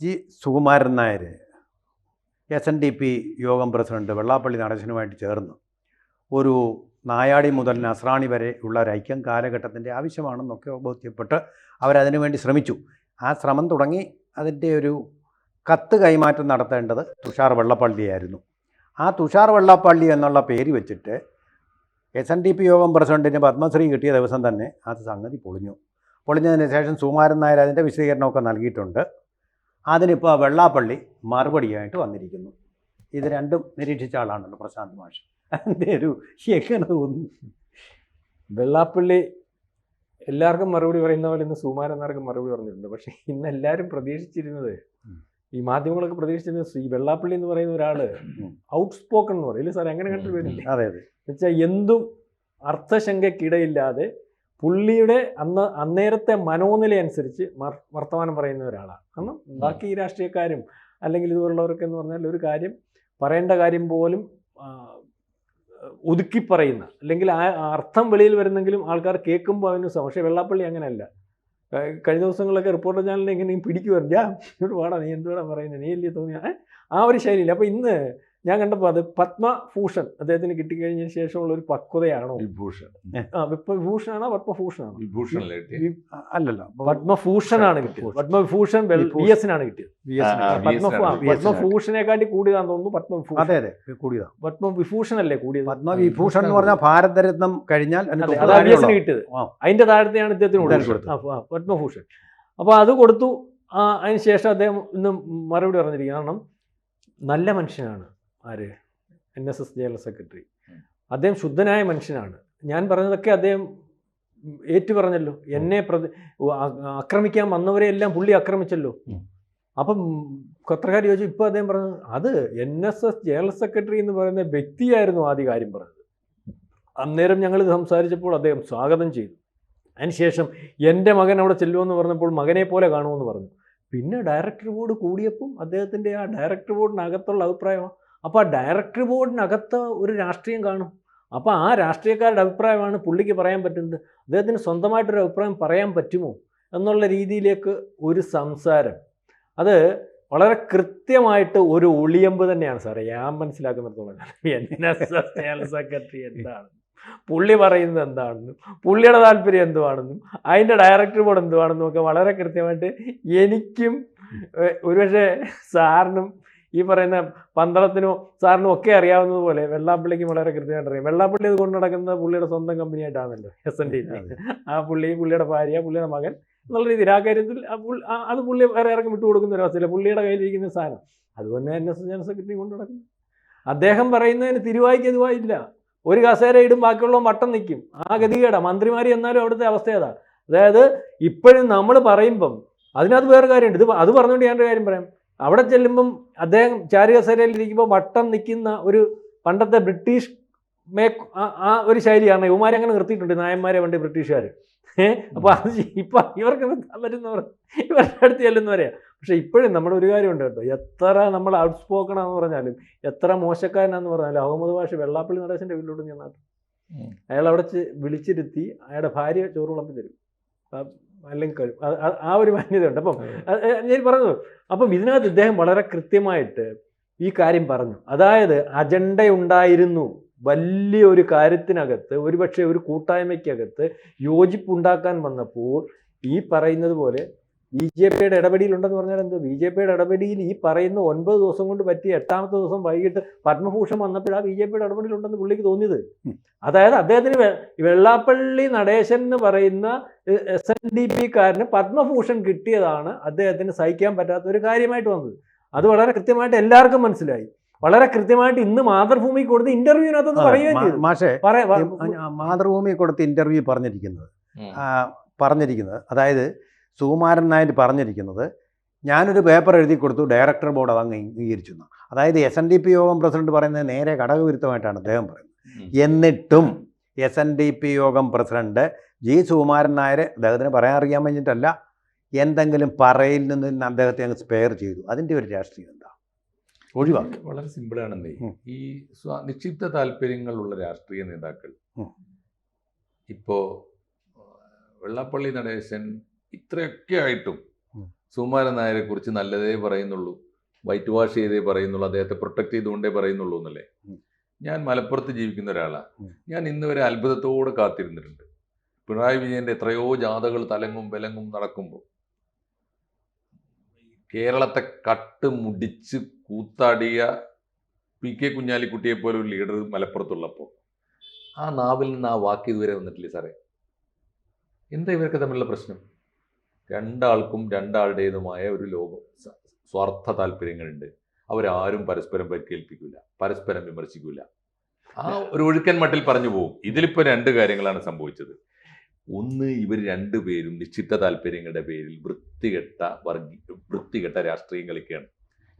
G. Sukumaran Nair S N D P യോഗം president Vellappally നടേശനുമായിട്ട് ചേർന്ന്. ഒരു നായാടി മുതൽ നസ്രാണി വരെ ഉള്ള ഒരു ഐക്യം കാലഘട്ടത്തിന്റെ ആവശ്യമാണെന്നൊക്കെ ബോധ്യപ്പെട്ട് അവരതിനു വേണ്ടി ശ്രമിച്ചു. ആ ശ്രമം തുടങ്ങി അതിന്റെ ഒരു കത്ത് കൈമാറ്റം നടത്തേണ്ടത് തുഷാർ വെള്ളപ്പള്ളിയായിരുന്നു. ആ തുഷാർ വെള്ളപ്പള്ളി എന്നുള്ള പേര് വെച്ചിട്ട് എസ് എൻ ഡി പി യോഗം പ്രസിഡന്റിന് പത്മശ്രീ കിട്ടിയ ദിവസം തന്നെ അത് സംഗതി പൊളിഞ്ഞു. പൊളിഞ്ഞതിന് ശേഷം സുമാരൻ നായർ അതിന്റെ വിശദീകരണമൊക്കെ നൽകിയിട്ടുണ്ട്. അതിനിപ്പോൾ വെള്ളാപ്പള്ളി മറുപടിയായിട്ട് വന്നിരിക്കുന്നു. ഇത് രണ്ടും നിരീക്ഷിച്ച ആളാണല്ലോ പ്രശാന്ത് മാഷ്. അതിന്റെ ഒരു എങ്ങനെ തോന്നുന്നു. വെള്ളാപ്പള്ളി എല്ലാവർക്കും മറുപടി പറയുന്ന പോലെ ഇന്ന് സുമാരന്മാർക്ക് മറുപടി പറഞ്ഞിട്ടുണ്ട്. പക്ഷേ ഇന്ന് എല്ലാവരും പ്രതീക്ഷിച്ചിരുന്നത് ഈ മാധ്യമങ്ങളൊക്കെ പ്രതീക്ഷിച്ചിരുന്നത് ഈ വെള്ളാപ്പള്ളി എന്ന് പറയുന്ന ഒരാൾ ഔട്ട് സ്പോക്കൺ എന്ന് പറയും. ഇല്ല സാർ അങ്ങനെ കണ്ടിട്ട് വരില്ല അതെ അതെ. വെച്ചാൽ എന്തും അർത്ഥശങ്കയ്ക്കിടയില്ലാതെ പുള്ളിയുടെ അന്ന് അന്നേരത്തെ മനോനില അനുസരിച്ച് വർത്തമാനം പറയുന്ന ഒരാളാണ്. കാരണം ബാക്കി ഈ രാഷ്ട്രീയക്കാരും അല്ലെങ്കിൽ ഇതുപോലുള്ളവരൊക്കെ എന്ന് പറഞ്ഞാൽ ഒരു കാര്യം പറയേണ്ട കാര്യം പോലും ഒതുക്കി പറയുന്ന അല്ലെങ്കിൽ ആ അർത്ഥം വെളിയിൽ വരുന്നെങ്കിലും ആൾക്കാർ കേൾക്കുമ്പോൾ സംശയം പക്ഷേ വെള്ളാപ്പള്ളി അങ്ങനെയല്ല. കഴിഞ്ഞ ദിവസങ്ങളിലൊക്കെ റിപ്പോർട്ടർ ചാനലിനെ എങ്ങനെയും പിടിക്കുമായിരുന്നു. ഞാൻ ഇവിടെ പാടാ നീ എന്തുവാടാ പറയുന്നത് നീ അല്ലേ തോന്നിയ? ആ ഒരു ശൈലിയില്ല. അപ്പോൾ ഇന്ന് ഞാൻ കണ്ടപ്പോൾ അത് പത്മഭൂഷൺ അദ്ദേഹത്തിന് കിട്ടിക്കഴിഞ്ഞ ശേഷമുള്ള ഒരു പക്വതയാണോ? വിഭൂഷൺ. ആ വിഭൂഷൺ പത്മഭൂഷണാണോ? പത്മഭൂഷൺ ആണോ വിഭൂഷൺ അല്ലല്ല. പത്മഭൂഷണാണ് കിട്ടിയത്. എസിനാണ് പത്മഭൂഷൺ. വി എസ് പത്മ കിട്ടിയത്. പത്മഭൂഷണേക്കാട്ടി കൂടിയതാന്ന് തോന്നുന്നു പത്മഭൂഷൺ. അതെ അതെ കൂടിയതാ പത്മവിഭൂഷൺ അല്ലേ കൂടിയത്? പത്മവിഭൂഷൺ എന്ന് പറഞ്ഞാൽ ഭാരതരത്നം കഴിഞ്ഞാൽ വി എസിന് കിട്ടിയത്. അതിന്റെ താഴത്തെയാണ് ഇദ്ദേഹത്തിന് പത്മഭൂഷൺ. അപ്പോൾ അത് കൊടുത്തു. ആ, അതിന് ശേഷം അദ്ദേഹം ഇന്ന് മറുപടി പറഞ്ഞിരിക്കുക കാരണം നല്ല മനുഷ്യനാണ്. ആര്? N S S general secretary അദ്ദേഹം ശുദ്ധനായ മനുഷ്യനാണ്. ഞാൻ പറഞ്ഞതൊക്കെ അദ്ദേഹം ഏറ്റു പറഞ്ഞല്ലോ എന്നെ പ്രതി ആക്രമിക്കാൻ വന്നവരെ എല്ലാം പുള്ളി ആക്രമിച്ചല്ലോ. അപ്പം പത്രക്കാർ ചോദിച്ചു ഇപ്പോൾ അദ്ദേഹം പറഞ്ഞത് അത് N S S general secretary എന്ന് പറയുന്ന വ്യക്തിയായിരുന്നു ആദ്യ കാര്യം പറഞ്ഞത്. അന്നേരം ഞങ്ങൾ സംസാരിച്ചപ്പോൾ അദ്ദേഹം സ്വാഗതം ചെയ്തു. അതിനുശേഷം എന്റെ മകൻ അവിടെ ചെല്ലുമെന്ന് പറഞ്ഞപ്പോൾ മകനെ പോലെ കാണുമെന്ന് പറഞ്ഞു. പിന്നെ ഡയറക്ടർ ബോർഡ് കൂടിയപ്പം അദ്ദേഹത്തിന്റെ ആ ഡയറക്ടർ ബോർഡിനകത്തുള്ള അഭിപ്രായമാണ് അപ്പോൾ ആ ഡയറക്ടർ ബോർഡിനകത്ത് ഒരു രാഷ്ട്രീയം കാണും. അപ്പോൾ ആ രാഷ്ട്രീയക്കാരുടെ അഭിപ്രായമാണ് പുള്ളിക്ക് പറയാൻ പറ്റുന്നത്. അദ്ദേഹത്തിന് സ്വന്തമായിട്ടൊരു അഭിപ്രായം പറയാൻ പറ്റുമോ എന്നുള്ള രീതിയിലേക്ക് ഒരു സംസാരം. അത് വളരെ കൃത്യമായിട്ട് ഒരു ഒളിയമ്പ് തന്നെയാണ് സാറേ. ഞാൻ മനസ്സിലാക്കുന്നിടത്തോളം എസ് ജനറൽ സെക്രട്ടറി എന്താണ് പുള്ളി പറയുന്നത് എന്താണെന്നും പുള്ളിയുടെ താല്പര്യം എന്തുവാണെന്നും അതിന്റെ ഡയറക്ടർ ബോർഡ് എന്തുവാണെന്നും ഒക്കെ വളരെ കൃത്യമായിട്ട് എനിക്കും ഒരുപക്ഷെ സാറിനും ഈ പറയുന്ന പന്തളത്തിനോ സാറിനും ഒക്കെ അറിയാവുന്നതുപോലെ വെള്ളാപ്പള്ളിക്കും വളരെ കൃത്യമായിട്ട് അറിയാം. വെള്ളാപ്പള്ളി അത് കൊണ്ട് നടക്കുന്നത് പുള്ളിയുടെ സ്വന്തം കമ്പനിയായിട്ടാണല്ലോ എസ് എൻ ഡി ആ പുള്ളി പുള്ളിയുടെ ഭാര്യ പുള്ളിയുടെ മകൻ എന്നുള്ള രീതിയിൽ ആ കാര്യത്തിൽ അത് പുള്ളി വേറെ ആർക്കും വിട്ടുകൊടുക്കുന്ന ഒരു അവസ്ഥയില്ല. പുള്ളിയുടെ കയ്യിലിരിക്കുന്ന സാധനം. അതുപോലെ എൻ എസ് ജനറൽ സെക്രട്ടറി കൊണ്ട് നടക്കുന്നു. അദ്ദേഹം പറയുന്നതിന് തിരുവായിക്ക് എതുവായില്ല ഒരു കസേര ഇടും ബാക്കിയുള്ള വട്ടം നിൽക്കും. ആ ഗതികേട. മന്ത്രിമാർ എന്നാലും അവിടുത്തെ അവസ്ഥ ഏതാ? അതായത് ഇപ്പോഴും നമ്മൾ പറയുമ്പം അതിനകത്ത് വേറെ കാര്യമുണ്ട്. ഇത് അത് പറഞ്ഞുകൊണ്ട് ഞാനൊരു കാര്യം പറയാം. അവിടെ ചെല്ലുമ്പം അദ്ദേഹം ചാരികസേരയിൽ ഇരിക്കുമ്പോൾ വട്ടം നിൽക്കുന്ന ഒരു പണ്ടത്തെ ബ്രിട്ടീഷ് മേക്ക് ആ- ഒരു ശൈലിയാണ്. ഇവന്മാരെ അങ്ങനെ നിർത്തിയിട്ടുണ്ട് നായന്മാരെ വേണ്ടി ബ്രിട്ടീഷുകാർ അപ്പോൾ അത് ഇപ്പം ഇവർക്ക് നിർത്താൻ പറ്റുന്നവർ ഇവരുടെ അടുത്ത് ചെല്ലുന്നവരെയാ പക്ഷെ ഇപ്പോഴും നമ്മുടെ ഒരു കാര്യമുണ്ട് കേട്ടോ. എത്ര നമ്മൾ ഔട്ട് സ്പോക്കണാന്ന് പറഞ്ഞാലും എത്ര മോശക്കാരനാന്ന് പറഞ്ഞാലും അഹമ്മദ് ഭാഷ വെള്ളാപ്പള്ളി നടേശന്റെ വീട്ടിലോട്ട് ഞാൻ നാട്ടു അയാൾ അവിടെ വിളിച്ചിരുത്തി അയാളുടെ ഭാര്യ ചോറ് വിളമ്പി തരും. അല്ലെങ്കിൽ കഴിവ് ആ- ഒരു മാന്യതയുണ്ട്. അപ്പം ഞാൻ പറഞ്ഞു. അപ്പം ഇതിനകത്ത് ഇദ്ദേഹം വളരെ കൃത്യമായിട്ട് ഈ കാര്യം പറഞ്ഞു. അതായത് അജണ്ട ഉണ്ടായിരുന്നു വലിയ ഒരു കാര്യത്തിനകത്ത് ഒരുപക്ഷെ ഒരു കൂട്ടായ്മയ്ക്കകത്ത് യോജിപ്പുണ്ടാക്കാൻ വന്നപ്പോൾ ഈ പറയുന്നത് പോലെ ബി ജെ പിയുടെ ഇടപെടിയിലുണ്ടെന്ന് പറഞ്ഞാൽ എന്ത്? ബി ജെ പിയുടെ ഇടപെടിയിൽ ഈ പറയുന്ന ഒൻപത് ദിവസം കൊണ്ട് പറ്റിയ എട്ടാമത്തെ ദിവസം വൈകിട്ട് പത്മഭൂഷൺ വന്നപ്പോഴാണ് ബി ജെ പിയുടെ ഇടപെടിയിലുണ്ടെന്ന് പുള്ളിക്ക് തോന്നിയത്. അതായത് അദ്ദേഹത്തിന് വെള്ളാപ്പള്ളി നടേശൻ എന്ന് പറയുന്ന എസ് എൻ ഡി പി കാരന് പത്മഭൂഷൺ കിട്ടിയതാണ് അദ്ദേഹത്തിന് സഹിക്കാൻ പറ്റാത്ത ഒരു കാര്യമായിട്ട് വന്നത്. അത് വളരെ കൃത്യമായിട്ട് എല്ലാവർക്കും മനസ്സിലായി. വളരെ കൃത്യമായിട്ട് ഇന്ന് മാതൃഭൂമി കൊടുത്ത് ഇന്റർവ്യൂവിനകത്ത് പറയുകയും മാതൃഭൂമി കൊടുത്ത് ഇന്റർവ്യൂ പറഞ്ഞിരിക്കുന്നത്. പറഞ്ഞിരിക്കുന്നത്. അതായത് സുകുമാരൻ നായർ പറഞ്ഞിരിക്കുന്നത് ഞാനൊരു പേപ്പർ എഴുതി കൊടുത്തു ഡയറക്ടർ ബോർഡ് അത് അംഗീകരിച്ചു അതായത് എസ് എൻ ഡി പി യോഗം പ്രസിഡന്റ് പറയുന്നത് നേരെ ഘടകവിരുദ്ധമായിട്ടാണ് അദ്ദേഹം പറയുന്നത്. എന്നിട്ടും എസ് എൻ ഡി പി യോഗം പ്രസിഡന്റ് ജി സുകുമാരൻ നായർ അദ്ദേഹത്തിന് പറയാൻ അറിയാൻ കഴിഞ്ഞിട്ടല്ല എന്തെങ്കിലും പറയിൽ നിന്ന് അദ്ദേഹത്തെ അങ്ങ് സ്പെയർ ചെയ്തു. അതിന്റെ ഒരു രാഷ്ട്രീയം എന്താ? ഒഴിവാക്കി. വളരെ സിമ്പിളാണെന്നേ. ഈ നിക്ഷിപ്ത താല്പര്യങ്ങളുള്ള രാഷ്ട്രീയ നേതാക്കൾ. ഇപ്പോൾ വെള്ളാപ്പള്ളി നടേശൻ ഇത്രയൊക്കെ ആയിട്ടും. സുകുമാരൻ നായരെ കുറിച്ച് നല്ലതേ പറയുന്നുള്ളൂ. വൈറ്റ് വാഷ് ചെയ്തേ പറയുന്നുള്ളൂ. അദ്ദേഹത്തെ പ്രൊട്ടക്ട് ചെയ്തുകൊണ്ടേ പറയുന്നുള്ളൂ എന്നല്ലേ? ഞാൻ മലപ്പുറത്ത് ജീവിക്കുന്ന ഒരാളാണ് ഞാൻ ഇന്ന് വരെ അത്ഭുതത്തോടെ കാത്തിരുന്നിട്ടുണ്ട്. പിണറായി വിജയന്റെ എത്രയോ ജാഥകൾ തലങ്ങും വിലങ്ങും നടക്കുമ്പോൾ കേരളത്തെ കട്ട് മുടിച്ച് കൂത്താടിയ പി കെ കുഞ്ഞാലിക്കുട്ടിയെ പോലെ ഒരു ലീഡർ മലപ്പുറത്തുള്ളപ്പോൾ. ആ നാവിൽ നിന്ന് ആ വാക്ക് ഇതുവരെ വന്നിട്ടില്ലേ സാറേ? എന്താ ഇവരൊക്കെ തമ്മിലുള്ള പ്രശ്നം? രണ്ടാൾക്കും രണ്ടാളുടേതുമായ ഒരു ലോകം സ്വാർത്ഥ താല്പര്യങ്ങളുണ്ട്. അവരാരും പരസ്പരം പരിക്കേൽപ്പിക്കില്ല പരസ്പരം വിമർശിക്കില്ല ആ ഒരു ഒഴുക്കൻ മട്ടിൽ പറഞ്ഞു പോകും ഇതിലിപ്പോൾ രണ്ട് കാര്യങ്ങളാണ് സംഭവിച്ചത്. ഒന്ന് ഇവർ രണ്ടുപേരും നിശ്ചിത താല്പര്യങ്ങളുടെ പേരിൽ വൃത്തികെട്ട വർഗീ വൃത്തികെട്ട രാഷ്ട്രീയം കളിക്കുകയാണ്.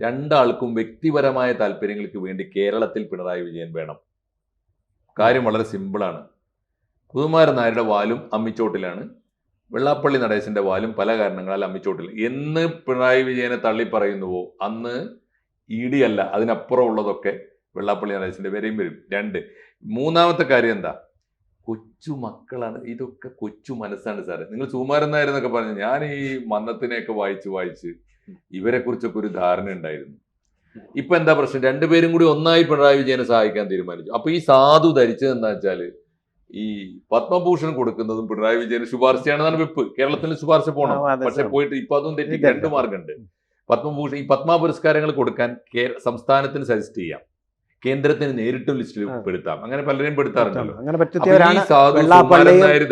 രണ്ടാൾക്കും വ്യക്തിപരമായ താല്പര്യങ്ങൾക്ക് വേണ്ടി കേരളത്തിൽ പിണറായി വിജയൻ വേണം. കാര്യം വളരെ സിമ്പിളാണ്. കുതുമാരൻ നായരുടെ വാലും അമ്മിച്ചോട്ടിലാണ്. വെള്ളാപ്പള്ളി നടേശന്റെ വാലും പല കാരണങ്ങളാൽ അമ്മിച്ചോട്ടിൽ എന്ന് പിണറായി വിജയനെ തള്ളി പറയുന്നുവോ? അന്ന് ഇ ഡി അല്ല അതിനപ്പുറമുള്ളതൊക്കെ വെള്ളാപ്പള്ളി നടേശന്റെ പേരെയും വരും. രണ്ട് മൂന്നാമത്തെ കാര്യം എന്താ? കൊച്ചു മക്കളാണ്. ഇതൊക്കെ കൊച്ചു മനസ്സാണ് സാറേ. നിങ്ങൾ സുമാരൻ നായർ എന്നൊക്കെ പറഞ്ഞു ഞാൻ ഈ മന്നത്തിനെയൊക്കെ വായിച്ച് വായിച്ച് ഇവരെ കുറിച്ചൊക്കെ ഒരു ധാരണ ഉണ്ടായിരുന്നു. ഇപ്പൊ എന്താ പ്രശ്നം? രണ്ടുപേരും കൂടി ഒന്നായി പിണറായി വിജയനെ സഹായിക്കാൻ തീരുമാനിച്ചു. അപ്പൊ ഈ സാധു ധരിച്ചത് എന്താ വെച്ചാൽ ഈ പത്മഭൂഷൺ കൊടുക്കുന്നതും പിണറായി വിജയന് ശുപാർശയാണെന്നാണ് വെപ്പ്. കേരളത്തിന് ശുപാർശ പോകണം പക്ഷെ പോയിട്ട് ഇപ്പൊ അതും തെറ്റി രണ്ട്. മാർഗമുണ്ട് പത്മഭൂഷൺ ഈ പത്മ പുരസ്കാരങ്ങൾ കൊടുക്കാൻ സംസ്ഥാനത്തിന് സജസ്റ്റ് ചെയ്യാം. കേന്ദ്രത്തിന് നേരിട്ടും ലിസ്റ്റിൽ. പെടുത്താം. അങ്ങനെ പലരെയും പെടുത്താറുണ്ടല്ലോ. അങ്ങനെ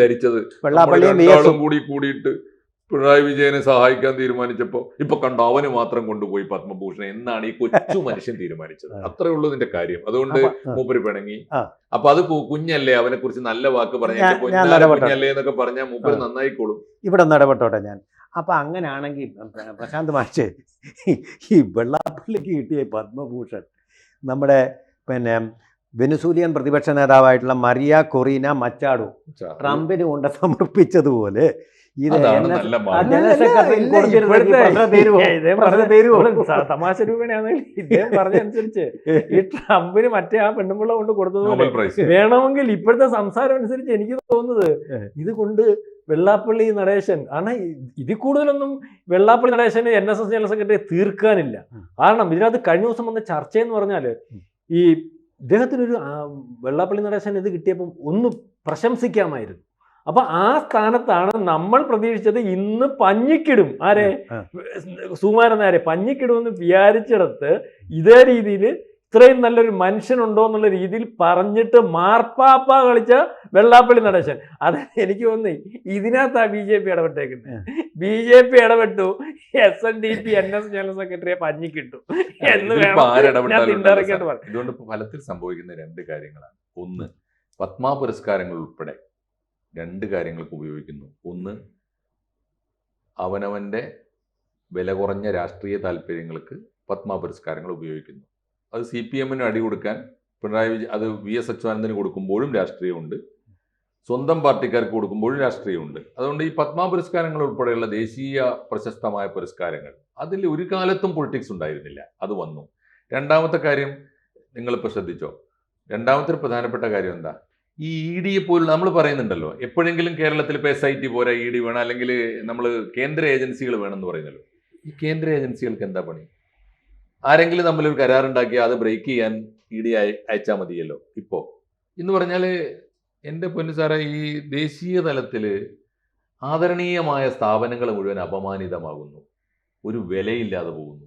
ധരിച്ചത് വെള്ളാപ്പള്ളിയും കൂടി കൂടിയിട്ട് പിണറായി വിജയനെ സഹായിക്കാൻ തീരുമാനിച്ചപ്പോ ഇപ്പൊ കണ്ടോ അവന് മാത്രം കൊണ്ടുപോയി പത്മഭൂഷൺ എന്നാണ് ഈ കൊച്ചു മനുഷ്യൻ തീരുമാനിച്ചത്. അത്രേ ഉള്ളൂ ഇതിന്റെ കാര്യം. അതുകൊണ്ട് മൂപ്പര് പിണങ്ങി. അപ്പൊ അത് കുഞ്ഞല്ലേ അവനെ കുറിച്ച് നല്ല വാക്ക് പറഞ്ഞ ഞാൻ- ഞാൻ കുഞ്ഞല്ലേ എന്നൊക്കെ പറഞ്ഞാൽ മൂപ്പര്. നന്നായിക്കോളും. ഇവിടെ ഒന്ന് ഇടപെട്ടോട്ടെ ഞാൻ. അപ്പൊ അങ്ങനെയാണെങ്കിൽ പ്രശാന്ത് മാഷേ ഈ വെള്ളാപ്പള്ളിക്ക് കിട്ടിയ പത്മഭൂഷൺ നമ്മുടെ പിന്നെ വെനുസൂലിയൻ പ്രതിപക്ഷ നേതാവായിട്ടുള്ള മറിയ കൊറീന മച്ചാഡോ ട്രംപിന് കൊണ്ട് സമർപ്പിച്ചതുപോലെ തമാശ രൂപേണയാണെങ്കിൽ ഇദ്ദേഹം പറഞ്ഞനുസരിച്ച് ഈ ട്രംപിന് മറ്റേ ആ പെണ്ണുമ്പിള്ള കൊണ്ട് കൊടുത്തത് വേണമെങ്കിൽ ഇപ്പോഴത്തെ സംസാരം അനുസരിച്ച് എനിക്ക് തോന്നുന്നത്. ഇത് കൊണ്ട് വെള്ളാപ്പള്ളി നടേശൻ കാരണം ഇ- ഇതിൽ കൂടുതലൊന്നും Vellappally Natesan N S S general secretary തീർക്കാനില്ല. കാരണം ഇതിനകത്ത് കഴിഞ്ഞ ദിവസം വന്ന ചർച്ചയെന്ന് പറഞ്ഞാൽ ഈ ഇദ്ദേഹത്തിനൊരു വെള്ളാപ്പള്ളി നടേശൻ ഇത് കിട്ടിയപ്പം ഒന്ന് പ്രശംസിക്കാമായിരുന്നു. അപ്പൊ ആ സ്ഥാനത്താണ് നമ്മൾ പ്രതീക്ഷിച്ചത് ഇന്ന് പഞ്ഞിക്കിടും. ആരെ. സുമാരൻ ആരെ പഞ്ഞിക്കിടുമെന്ന് വിചാരിച്ചിടത്ത് ഇതേ രീതിയിൽ ഇത്രയും നല്ലൊരു മനുഷ്യനുണ്ടോ എന്നുള്ള രീതിയിൽ പറഞ്ഞിട്ട് മാർപ്പാപ്പ കളിച്ച വെള്ളാപ്പള്ളി നടേശൻ. അത് എനിക്ക് തോന്നി ഇതിനകത്താ ബി ജെ പി ഇടപെട്ടേക്കുന്നത്. ബി ജെ പി ഇടപെട്ടു S N D P N S general സെക്രട്ടറിയെ പഞ്ഞിക്കിട്ടു. എന്ന്. ഇതുകൊണ്ട് ഫലത്തിൽ സംഭവിക്കുന്ന രണ്ട് കാര്യങ്ങളാണ്. ഒന്ന് പത്മ പുരസ്കാരങ്ങൾ ഉൾപ്പെടെ രണ്ട് കാര്യങ്ങൾക്ക് ഉപയോഗിക്കുന്നു. ഒന്ന് അവനവന്റെ വില കുറഞ്ഞ രാഷ്ട്രീയ താല്പര്യങ്ങൾക്ക് പത്മ പുരസ്കാരങ്ങൾ ഉപയോഗിക്കുന്നു. അത് സി പി എമ്മിന് അടി കൊടുക്കാൻ പിണറായി വിജയൻ അത് വി എസ് അച്യുതാനന്ദന് കൊടുക്കുമ്പോഴും രാഷ്ട്രീയമുണ്ട്. സ്വന്തം പാർട്ടിക്കാർക്ക് കൊടുക്കുമ്പോഴും രാഷ്ട്രീയമുണ്ട്. അതുകൊണ്ട് ഈ പത്മ പുരസ്കാരങ്ങൾ ഉൾപ്പെടെയുള്ള ദേശീയ പ്രശസ്തമായ പുരസ്കാരങ്ങൾ അതിൽ ഒരു കാലത്തും പൊളിറ്റിക്സ് ഉണ്ടായിരുന്നില്ല. അത് വന്നു. രണ്ടാമത്തെ കാര്യം നിങ്ങളിപ്പോൾ ശ്രദ്ധിച്ചോ? രണ്ടാമത്തെ പ്രധാനപ്പെട്ട കാര്യം എന്താ? ഈ ഇ ഡിയെ പോലും നമ്മൾ പറയുന്നുണ്ടല്ലോ. എപ്പോഴെങ്കിലും കേരളത്തിൽ ഇപ്പോൾ എസ് ഐ ടി പോരാ ഇ ഡി വേണം അല്ലെങ്കിൽ നമ്മൾ കേന്ദ്ര ഏജൻസികൾ വേണമെന്ന് പറയുന്നല്ലോ. ഈ കേന്ദ്ര ഏജൻസികൾക്ക് എന്താ പണി? ആരെങ്കിലും നമ്മൾ ഒരു കരാറുണ്ടാക്കി അത് ബ്രേക്ക് ചെയ്യാൻ ഇ ഡി അയച്ചാൽ മതിയല്ലോ ഇപ്പോൾ എന്ന് പറഞ്ഞാൽ എന്റെ പൊന്നു സാറേ ഈ ദേശീയ തലത്തിൽ ആദരണീയമായ സ്ഥാപനങ്ങൾ മുഴുവൻ അപമാനിതമാകുന്നു. ഒരു വിലയില്ലാതെ പോകുന്നു.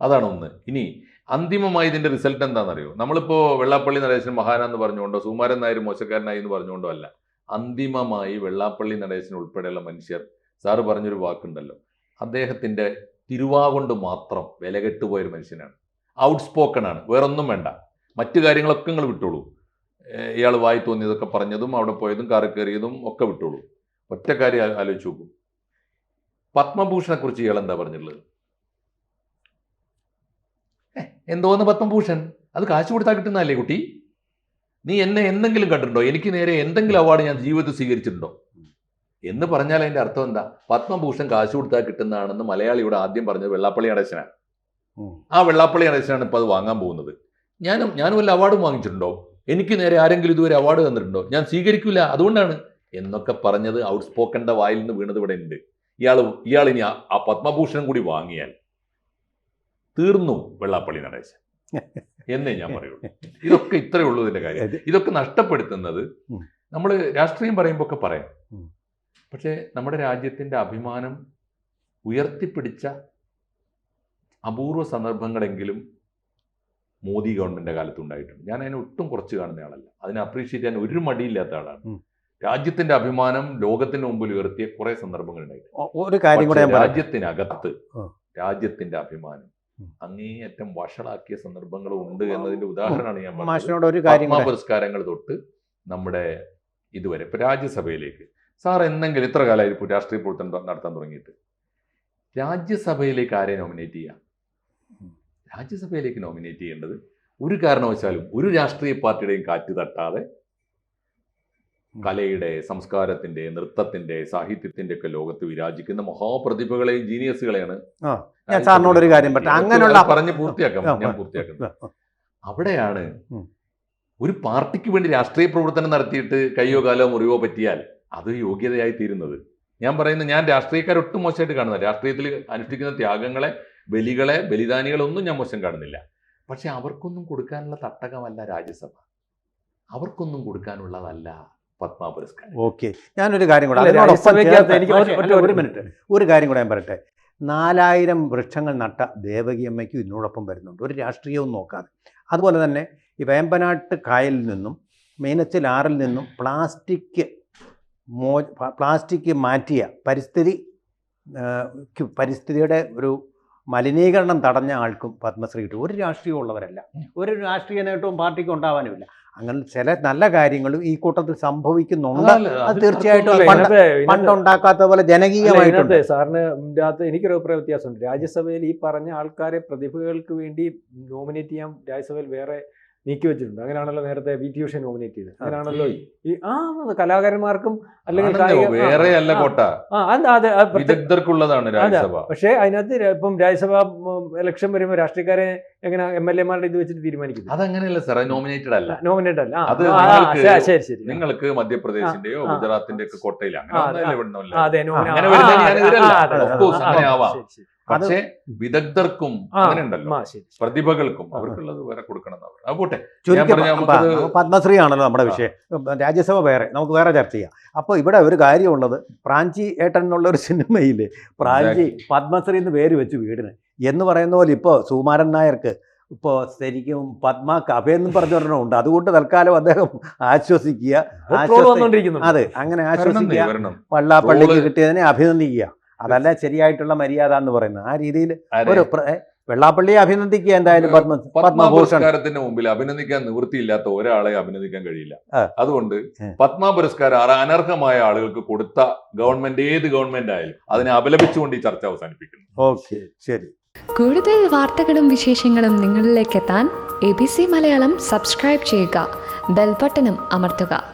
അതാണ് ഒന്ന്. ഇനി അന്തിമമായി ഇതിന്റെ റിസൾട്ട് എന്താണെന്നറിയോ? നമ്മളിപ്പോ വെള്ളാപ്പള്ളി നടേശൻ മഹാനാന്ന് പറഞ്ഞുകൊണ്ടോ സുമാരൻ നായർ മോശക്കാരനായി എന്ന് പറഞ്ഞുകൊണ്ടോ അല്ല. അന്തിമമായി വെള്ളാപ്പള്ളി നടേശൻ ഉൾപ്പെടെയുള്ള മനുഷ്യർ സാറ് പറഞ്ഞൊരു വാക്കുണ്ടല്ലോ. അദ്ദേഹത്തിന്റെ തിരുവാകൊണ്ട് മാത്രം വിലകെട്ടുപോയ ഒരു മനുഷ്യനാണ്. ഔട്ട് സ്പോക്കൺ ആണ്. വേറൊന്നും വേണ്ട. മറ്റു കാര്യങ്ങളൊക്കെ നിങ്ങൾ വിട്ടോളൂ. ഇയാൾ വായി തോന്നിയതൊക്കെ പറഞ്ഞതും അവിടെ പോയതും കാറി കയറിയതും ഒക്കെ വിട്ടോളൂ. ഒറ്റ കാര്യം ആലോചിച്ച് നോക്കൂ. പത്മഭൂഷണെ കുറിച്ച് ഇയാൾ എന്താ പറഞ്ഞിട്ടുള്ളത്? എന്തോന്ന് പത്മഭൂഷൺ അത് കാശ് കൊടുത്താൽ കിട്ടുന്നതല്ലേ കുട്ടി? നീ എന്നെ എന്തെങ്കിലും കണ്ടിട്ടുണ്ടോ? എനിക്ക് നേരെ എന്തെങ്കിലും അവാർഡ് ഞാൻ ജീവിതത്തിൽ സ്വീകരിച്ചിട്ടുണ്ടോ? എന്ന് പറഞ്ഞാൽ അതിന്റെ അർത്ഥം എന്താ? പത്മഭൂഷൺ കാശ് കൊടുത്താൽ കിട്ടുന്നതാണെന്ന് മലയാളിയോട് ആദ്യം പറഞ്ഞത് വെള്ളാപ്പള്ളി അടച്ചനാണ് ആ വെള്ളാപ്പള്ളി നടേശനാണ് ഇപ്പോൾ അത് വാങ്ങാൻ പോകുന്നത്. ഞാനും ഞാനും വല്ല അവാർഡും വാങ്ങിച്ചിട്ടുണ്ടോ? എനിക്ക് നേരെ ആരെങ്കിലും ഇതുവരെ അവാർഡ് തന്നിട്ടുണ്ടോ? ഞാൻ സ്വീകരിക്കില്ല അതുകൊണ്ടാണ്. എന്നൊക്കെ പറഞ്ഞത് ഔട്ട് സ്പോക്കന്റെ വായിൽ നിന്ന് വീണത് ഇവിടെ ഉണ്ട്. ഇയാൾ ഇയാൾ ഇനി ആ പത്മഭൂഷണം കൂടി വാങ്ങിയാൽ തീർന്നു വെള്ളാപ്പള്ളി നടേശൻ എന്നേ ഞാൻ പറയുള്ളൂ ഇതൊക്കെ ഇത്രയേ ഉള്ളൂ ഇതിന്റെ കാര്യം ഇതൊക്കെ നഷ്ടപ്പെടുത്തുന്നത്. നമ്മൾ രാഷ്ട്രീയം പറയുമ്പോൾ ഒക്കെ പറയാം. പക്ഷേ നമ്മുടെ രാജ്യത്തിന്റെ അഭിമാനം ഉയർത്തിപ്പിടിച്ച അപൂർവ സന്ദർഭങ്ങളെങ്കിലും മോദി ഗവൺമെന്റിന്റെ കാലത്ത് ഉണ്ടായിട്ടുണ്ട് ഞാൻ അതിനെ ഒട്ടും കുറച്ച് കാണുന്ന ആളല്ല അതിനെ അപ്രീഷിയേറ്റ് ചെയ്യാൻ ഒരു മടിയില്ലാത്ത ആളാണ്. രാജ്യത്തിന്റെ അഭിമാനം ലോകത്തിന് മുമ്പിൽ ഉയർത്തിയ കുറെ സന്ദർഭങ്ങൾ ഉണ്ടായിട്ടുണ്ട് ഒരു കാര്യം രാജ്യത്തിനകത്ത്. രാജ്യത്തിന്റെ അഭിമാനം. അങ്ങേയറ്റം വഷളാക്കിയ സന്ദർഭങ്ങളും ഉണ്ട് എന്നതിന്റെ ഉദാഹരണമാണ് ഞാൻ പറഞ്ഞത്. മാഷിനോട് ഒരു കാര്യം പത്മ പുരസ്കാരങ്ങൾ തൊട്ട് നമ്മുടെ ഇതുവരെ ഇപ്പൊ രാജ്യസഭയിലേക്ക്. സാർ എന്തെങ്കിലും ഇത്ര കാലമായി ഇപ്പോൾ രാഷ്ട്രീയ പ്രവർത്തനം നടത്താൻ തുടങ്ങിയിട്ട്. രാജ്യസഭയിലേക്ക് ആരെ നോമിനേറ്റ് ചെയ്യാം? രാജ്യസഭയിലേക്ക് നോമിനേറ്റ് ചെയ്യേണ്ടത് ഒരു കാരണവശാലും ഒരു രാഷ്ട്രീയ പാർട്ടിയുടെയും കാറ്റ് തട്ടാതെ കലയുടെ സംസ്കാരത്തിന്റെ നൃത്തത്തിന്റെ സാഹിത്യത്തിന്റെ ഒക്കെ ലോകത്ത് വിരാജിക്കുന്ന മഹാപ്രതിഭകളെയും ജീനിയസുകളെയാണ് ഞാൻ സാറിനോട് ഒരു കാര്യം. അങ്ങനെയുള്ള- പറഞ്ഞു പൂർത്തിയാക്കാം ഞാൻ പൂർത്തിയാക്കുന്നത് അവിടെയാണ് ഒരു പാർട്ടിക്ക് വേണ്ടി രാഷ്ട്രീയ പ്രവർത്തനം നടത്തിയിട്ട് കയ്യോ കാലോ മുറിവോ പറ്റിയാൽ അത് യോഗ്യതയായി തീരുന്നത്. ഞാൻ പറയുന്നത് ഞാൻ രാഷ്ട്രീയക്കാർ ഒട്ടും മോശമായിട്ട് കാണുന്നത് രാഷ്ട്രീയത്തിൽ അനുഷ്ഠിക്കുന്ന ത്യാഗങ്ങളെ ബലികളെ ബലിദാനികളെ ഒന്നും ഞാൻ മോശം കാണുന്നില്ല. പക്ഷെ അവർക്കൊന്നും കൊടുക്കാനുള്ള തട്ടകമല്ല രാജ്യസഭ. അവർക്കൊന്നും കൊടുക്കാനുള്ളതല്ല പത്മ പുരസ്കാരം ഓക്കെ. ഞാനൊരു കാര്യം കൂടെ എനിക്ക് ഒരു- മിനിറ്റ്. ഒരു കാര്യം കൂടെ ഞാൻ പറയട്ടെ. നാലായിരം വൃക്ഷങ്ങൾ നട്ട ദേവകിയമ്മയ്ക്കും ഇതിനോടൊപ്പം വരുന്നുണ്ട്. ഒരു രാഷ്ട്രീയവും നോക്കാതെ. അതുപോലെ തന്നെ ഈ വേമ്പനാട്ട് കായലിൽ നിന്നും മീനച്ചിൽ ആറിൽ നിന്നും പ്ലാസ്റ്റിക് മോ പ്ലാസ്റ്റിക് മാറ്റിയ പരിസ്ഥിതി പരിസ്ഥിതിയുടെ ഒരു മലിനീകരണം തടഞ്ഞ ആൾക്കും പത്മശ്രീ കിട്ടും. ഒരു രാഷ്ട്രീയം ഉള്ളവരല്ല ഒരു രാഷ്ട്രീയ നേട്ടവും പാർട്ടിക്ക് ഉണ്ടാവാനുമില്ല അങ്ങനെ ചില നല്ല കാര്യങ്ങളും ഈ കൂട്ടത്തിൽ സംഭവിക്കുന്നുണ്ട്. അത് തീർച്ചയായിട്ടും പണ്ടുണ്ടാക്കാത്ത പോലെ ജനകീയമായിട്ടുണ്ട്. സാറിന് അകത്ത് എനിക്കൊരു അഭിപ്രായ വ്യത്യാസമുണ്ട്. രാജ്യസഭയിൽ ഈ പറഞ്ഞ ആൾക്കാരെ പ്രതിഭകൾക്ക് വേണ്ടി നോമിനേറ്റ് ചെയ്യാൻ രാജ്യസഭയിൽ വേറെ നീക്കി വെച്ചിട്ടുണ്ട്. അങ്ങനെയാണല്ലോ നേരത്തെ വി. ടി. ഉഷ നോമിനേറ്റ് ചെയ്തത്. അങ്ങനെയാണല്ലോ ഈ ആ കലാകാരന്മാർക്കും അല്ലെങ്കിൽ വേറെ അല്ല കോട്ട. വിദഗ്ധർക്കുള്ളതാണ് രാജ്യസഭ. പക്ഷേ അതിനകത്ത് ഇപ്പം രാജ്യസഭ ഇലക്ഷൻ വരുമ്പോൾ രാഷ്ട്രീയക്കാരെ എങ്ങനെ എം എൽ എമാരുടെ ഇത് വെച്ചിട്ട് തീരുമാനിക്കും അതങ്ങനെയല്ല സാറേ നോമിനേറ്റഡ് അല്ല. നോമിനേറ്റഡ് അല്ല. ശരി, ശരി. നിങ്ങൾക്ക് മധ്യപ്രദേശിന്റെയോ. ഗുജറാത്തിന്റെ ഒക്കെ ആ, അതെ അങ്ങനെ ആവാം. പക്ഷേ വിദഗ്ധർക്കും ആ, അങ്ങനെ ഉണ്ടല്ലോ ആ, ശരി പ്രതിഭകൾക്കും അവർക്കുള്ളത് വേറെ കൊടുക്കണം എന്ന് പോട്ടെ. പത്മശ്രീ ആണല്ലോ നമ്മുടെ വിഷയം. രാജ്യസഭ വേറെ. നമുക്ക് വേറെ ചർച്ച ചെയ്യാം. അപ്പോൾ ഇവിടെ ഒരു കാര്യമുള്ളത് പ്രാഞ്ചി ഏട്ടൻ എന്നുള്ള ഒരു സിനിമയിൽ പ്രാഞ്ചി. പത്മശ്രീ എന്ന് പേര് വെച്ച് വീടിന്. എന്ന് പറയുന്ന പോലെ ഇപ്പോൾ സുകുമാരൻ നായർക്ക് ഇപ്പോൾ ശരിക്കും പത്മ കഫയെന്നും പറഞ്ഞൊരെണ്ണമുണ്ട് അതുകൊണ്ട് തൽക്കാലം അദ്ദേഹം ആശ്വസിക്കുക. അതെ അങ്ങനെ ആശ്വസിക്കുക. പള്ളാപ്പള്ളിക്ക് കിട്ടിയതിനെ അഭിനന്ദിക്കുക. അതല്ല ശരിയായിട്ടുള്ള മര്യാദ എന്ന് പറയുന്നത്. ആ രീതിയിൽ ഒരു വെള്ളാപ്പള്ളിയെ അഭിനന്ദിക്കുക എന്തായാലും പത്മ പത്മപുരസ്കാരത്തിന്റെ മുമ്പിൽ അഭിനന്ദിക്കാൻ നിവൃത്തിയില്ലാത്ത ഒരാളെ അഭിനന്ദിക്കാൻ കഴിയില്ല. അതുകൊണ്ട്. പത്മ പുരസ്കാരം അനർഹമായ ആളുകൾക്ക് കൊടുത്ത ഗവൺമെന്റ് ഏത് ഗവൺമെന്റ് ആയാലും അതിനെ അപലപിച്ചുകൊണ്ട് ഈ ചർച്ച അവസാനിപ്പിക്കുന്നു. ഓക്കെ ശരി. കൂടുതൽ വാർത്തകളും വിശേഷങ്ങളും നിങ്ങളിലേക്ക് എത്താൻ A B C Malayalam subscribe ചെയ്യുക. ബെൽബട്ടനും അമർത്തുക.